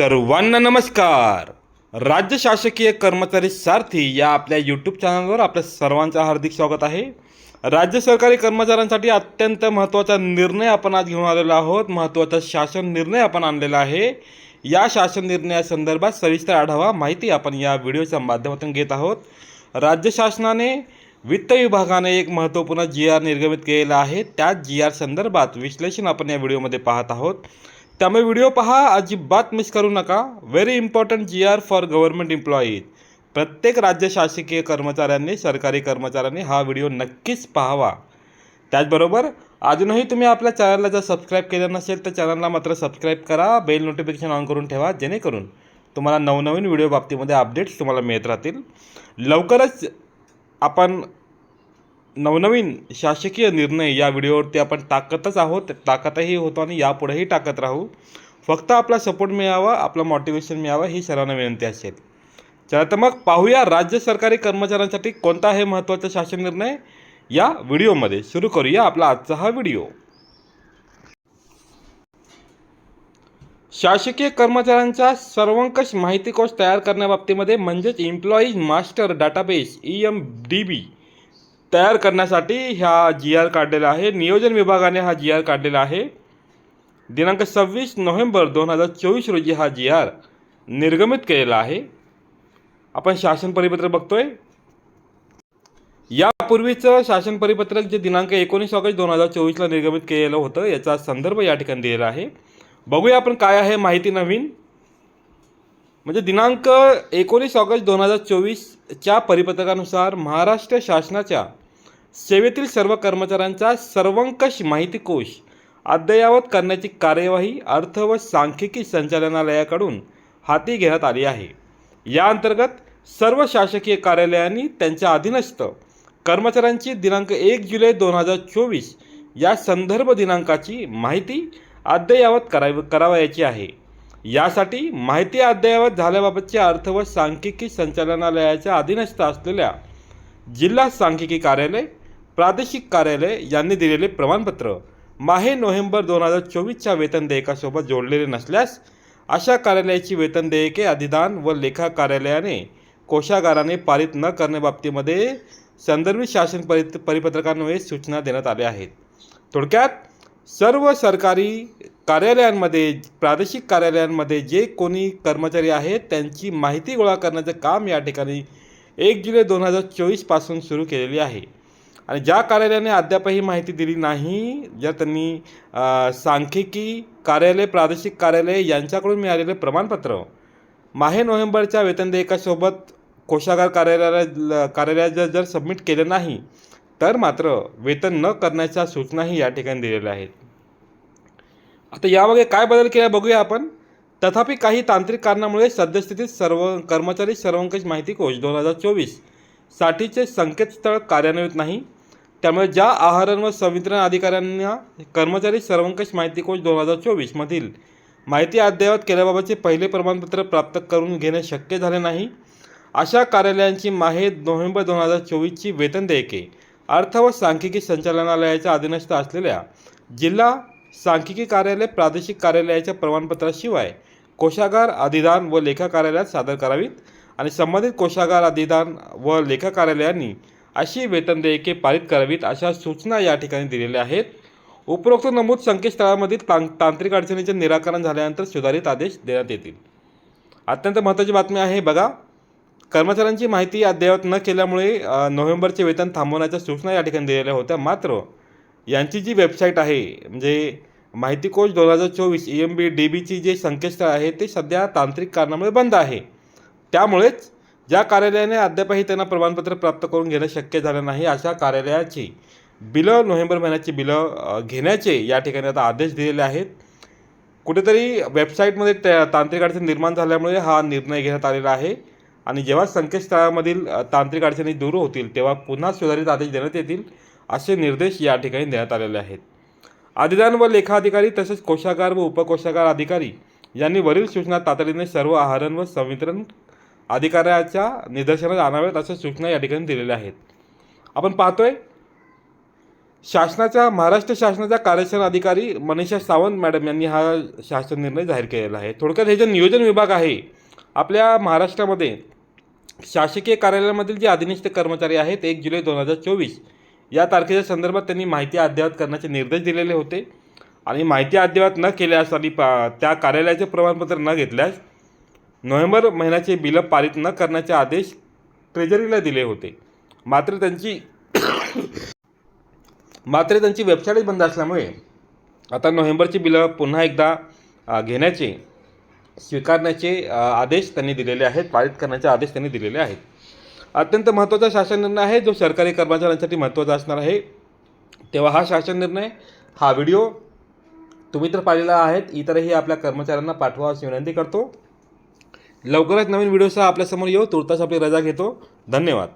सर्वांना नमस्कार. राज्य शासकीय कर्मचारी सारथी या आपल्या यूट्यूब चॅनलवर आपल्या सर्वांचं हार्दिक स्वागत आहे. राज्य सरकारी कर्मचाऱ्यांसाठी अत्यंत महत्त्वाचा निर्णय आपण आज घेऊन आलेलो आहोत. महत्त्वाचा शासन निर्णय आपण आणलेला आहे. या शासन निर्णयासंदर्भात सविस्तर आढावा माहिती आपण या व्हिडिओच्या माध्यमातून घेत आहोत. राज्य शासनाने वित्त विभागाने एक महत्त्वपूर्ण जी आर निर्गमित केलेला आहे. त्या जी आर संदर्भात विश्लेषण आपण या व्हिडिओमध्ये पाहत आहोत. त्यामुळे व्हिडिओ पहा अजिबात मिस करू नका. Very important G R for government employees प्रत्येक राज्य शासकीय कर्मचाऱ्यांनी सरकारी कर्मचाऱ्यांनी हा व्हिडिओ नक्कीच पाहावा. त्याचबरोबर अजूनही तुम्ही आपल्या चॅनलला जर सबस्क्राईब केलं नसेल तर चॅनलला मात्र सबस्क्राईब करा. बेल नोटिफिकेशन ऑन करून ठेवा जेणेकरून तुम्हाला नवनवीन व्हिडिओ बाबतीमध्ये अपडेट्स तुम्हाला मिळत राहतील. लवकरच आपण नवनवीन शासकीय निर्णय या व्हिडिओवरती आपण टाकतच आहोत. टाकतही होतो आणि यापुढेही टाकत राहू. फक्त आपला सपोर्ट मिळावा आपलं मोटिवेशन मिळावं ही सर्वांना विनंती असेल चला तर मग पाहूया राज्य सरकारी कर्मचाऱ्यांसाठी कोणता आहे महत्त्वाचा शासन निर्णय? या व्हिडिओमध्ये सुरू करूया आपला आजचा हा व्हिडिओ. शासकीय कर्मचाऱ्यांचा सर्वंकष माहिती कोश तयार करण्याबाबतीमध्ये म्हणजेच employees master database E M D B तयार करण्यासाठी ह्या जी आर काढलेला आहे. नियोजन विभागाने हा जी आर काढलेला आहे. दिनांक सव्वीस नोव्हेंबर दोन हजार चोवीस रोजी हा जी आर निर्गमित केलेला आहे. आपण शासन परिपत्रक बघतोय. यापूर्वीचं शासन परिपत्रक जे दिनांक एकोणीस ऑगस्ट दोन हजार चोवीसला निर्गमित केलेलं होतं याचा संदर्भ या ठिकाणी दिलेला आहे. बघूया आपण काय आहे माहिती नवीन. म्हणजे दिनांक एकोणीस ऑगस्ट दोन हजार चोवीसच्या परिपत्रकानुसार महाराष्ट्र शासनाच्या सेवेतील सर्व कर्मचाऱ्यांचा सर्वंकष माहिती कोश अद्ययावत करण्याची कार्यवाही अर्थ व सांख्यिकी संचालनालयाकडून हाती घेण्यात आली आहे. या अंतर्गत सर्व शासकीय कार्यालयांनी त्यांच्या अधीनस्थ कर्मचाऱ्यांची दिनांक एक जुलै दोन हजार चोवीस या संदर्भ दिनांकाची माहिती अद्ययावत करावी करावयाची आहे. यासाठी माहिती अद्ययावत झाल्याबाबतचे अर्थ व सांख्यिकी संचालनालयाच्या अधीनस्थ असलेल्या जिल्हा सांख्यिकी कार्यालय प्रादेशिक कार्यालय यांनी दिलेले प्रमाणपत्र माहे नोव्हेंबर दोन हजार चोवीसच्या वेतन देयकासोबत जोडलेले नसल्यास अशा कार्यालयाची वेतन देयके अधिदान व लेखा कार्यालयाने कोशागाराने पारित न करण्याबाबतीमध्ये संदर्भित शासन परि परिपत्रकांमुळे सूचना देण्यात आल्या आहेत. थोडक्यात सर्व सरकारी कार्यालयांमध्ये प्रादेशिक कार्यालयांमध्ये जे कोणी कर्मचारी आहेत त्यांची माहिती गोळा करण्याचं काम या ठिकाणी एक जुलै दोन हजार चोवीसपासून सुरू केलेली आहे. आणि ज्या कार्यालयाने अद्यापही माहिती दिली नाही ज्या त्यांनी सांख्यिकी कार्यालय प्रादेशिक कार्यालय यांच्याकडून मिळालेले प्रमाणपत्र माहे नोव्हेंबरच्या वेतन देयकासोबत कोषागार कार्यालयाला कार्यालयात जर सबमिट केलं नाही तर मात्र वेतन न करण्याच्या सूचनाही या ठिकाणी दिलेल्या आहेत. आता यामागे काय बदल केला बघूया आपण. तथापि काही तांत्रिक कारणामुळे सद्यस्थितीत सर्व कर्मचारी सर्वंकष माहिती कोश दोन हजार चोवीस साठीचे संकेतस्थळ कार्यान्वित नाही. त्यामुळे ज्या आहारण व संवितरण अधिकाऱ्यांना कर्मचारी सर्वंकष माहिती कोश दोन हजार चोवीसमधील माहिती अद्ययावत केल्याबाबतचे पहिले प्रमाणपत्र प्राप्त करून घेणे शक्य झाले नाही अशा कार्यालयांची माहे नोव्हेंबर दोन हजार चोवीसची वेतन देयके अर्थ व सांख्यिकी संचालनालयाच्या अधीनस्थ असलेल्या जिल्हा सांख्यिकी कार्यालय प्रादेशिक कार्यालयाच्या प्रमाणपत्राशिवाय कोशागार अधिदान व लेखा कार्यालयात सादर करावीत आणि संबंधित कोशागार अधिदान व लेखा कार्यालयांनी अशी वेतन देयके पारित करावीत अशा सूचना या ठिकाणी दिलेल्या आहेत. उपरोक्त नमूद संकेतस्थळामधील तां तांत्रिक अडचणीचे निराकरण झाल्यानंतर सुधारित आदेश देण्यात येतील. अत्यंत महत्त्वाची बातमी आहे बघा. कर्मचाऱ्यांची माहिती अद्ययावत न केल्यामुळे नोव्हेंबरचे वेतन थांबवण्याच्या सूचना या ठिकाणी दिलेल्या होत्या. मात्र यांची जी वेबसाईट आहे म्हणजे माहिती कोश दोन हजार चोवीस ई एम बी डी बीची जे संकेतस्थळ आहे ते सध्या तांत्रिक कारणामुळे बंद आहे. त्यामुळेच ज्या कार्यालयाने अद्यापही त्यांना प्रमाणपत्र प्राप्त करून घेणं शक्य झालं नाही अशा कार्यालयाची बिलं नोव्हेंबर महिन्याची बिलं घेण्याचे या ठिकाणी आता आदेश दिलेले आहेत. कुठेतरी वेबसाईटमध्ये त्या तांत्रिक अडचण निर्माण झाल्यामुळे हा निर्णय घेण्यात आलेला आहे आणि जेव्हा संकेतस्थळामधील तांत्रिक अडचणी दूर होतील तेव्हा पुन्हा सुधारित आदेश देण्यात येतील असे निर्देश या ठिकाणी देण्यात आलेले आहेत. अधिदान व लेखाधिकारी तसेच कोशागार व उपकोशागार अधिकारी यांनी वरील सूचना तातडीने सर्व आहारण व संवितरण अधिकाऱ्याच्या निदर्शनात आणाव्यात अशा सूचना या ठिकाणी दिलेल्या आहेत. आपण पाहतोय शासनाच्या महाराष्ट्र शासनाच्या कार्यक्षम अधिकारी मनीषा सावंत मॅडम यांनी हा शासन निर्णय जाहीर केलेला आहे. थोडक्यात हे जे नियोजन विभाग आहे आपल्या महाराष्ट्रामध्ये शासकीय कार्यालयामधील जे अधिनिष्ठ कर्मचारी आहेत एक जुलै दोन हजार चोवीस या तारखेच्या संदर्भात त्यांनी माहिती अद्ययावत करण्याचे निर्देश दिलेले होते. आणि माहिती अद्ययावत न केल्यास आणि पा त्या कार्यालयाचे प्रमाणपत्र न घेतल्यास नोव्हेंबर महिन्याचे बिलं पारित न करण्याचे आदेश ट्रेजरीला दिले होते. मात्र त्यांची मात्र त्यांची वेबसाईट बंद असल्यामुळे आता नोव्हेंबरची बिलं पुन्हा एकदा घेण्याचे स्वीकारण्याचे आदेश त्यांनी दिलेले आहेत पारित करण्याचे आदेश त्यांनी दिलेले आहेत. अत्यंत महत्त्वाचा शासन निर्णय आहे जो सरकारी कर्मचाऱ्यांसाठी महत्त्वाचा असणार आहे. तेव्हा हा शासन निर्णय हा व्हिडिओ तुम्ही तर पाहिलेला आहेत इतरही आपल्या कर्मचाऱ्यांना पाठवा अशी विनंती करतो. लवकरच नवीन व्हिडिओसह आपल्यासमोर येऊ. तुर्तास आपली रजा घेतो. धन्यवाद.